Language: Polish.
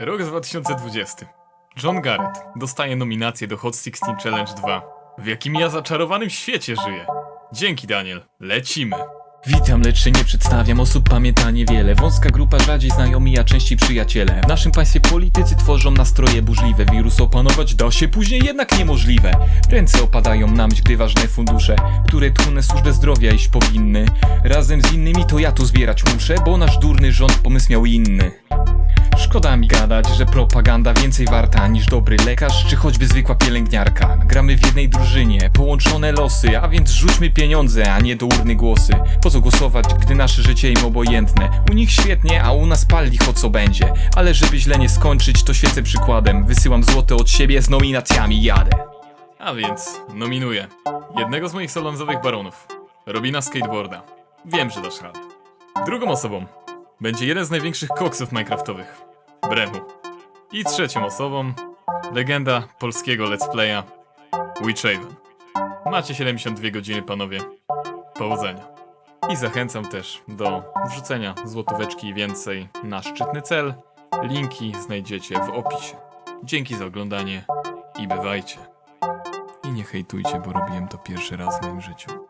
Rok 2020. John Garrett dostaje nominację do Hot 16 Challenge 2. W jakim ja zaczarowanym świecie żyję. Dzięki Daniel, lecimy. Witam, lecz się nie przedstawiam, osób pamięta niewiele Wąska grupa, rzadziej znajomi, a częściej przyjaciele W naszym państwie politycy tworzą nastroje burzliwe Wirus opanować da się, później jednak niemożliwe Ręce opadają na myśl, gdy ważne fundusze Które tchune służbę zdrowia iść powinny Razem z innymi to ja tu zbierać muszę Bo nasz durny rząd pomysł miał inny gadać, że propaganda więcej warta niż dobry lekarz czy choćby zwykła pielęgniarka. Gramy w jednej drużynie, połączone losy, a więc rzućmy pieniądze, a nie do urny głosy. Po co głosować, gdy nasze życie im obojętne? U nich świetnie, a u nas pal licho co będzie. Ale żeby źle nie skończyć, to świecę przykładem. Wysyłam złote od siebie, z nominacjami jadę. A więc nominuję jednego z moich solonzowych baronów, Robina Skateboarda. Wiem, że dasz radę. Drugą osobą będzie jeden z największych koksów minecraftowych, Brechu. I trzecią osobą legenda polskiego let's playa Witchhaven. Macie 72 godziny, panowie. Powodzenia. I zachęcam też do wrzucenia złotóweczki i więcej na szczytny cel. Linki znajdziecie w opisie. Dzięki za oglądanie i bywajcie. I nie hejtujcie, bo robiłem to pierwszy raz w moim życiu.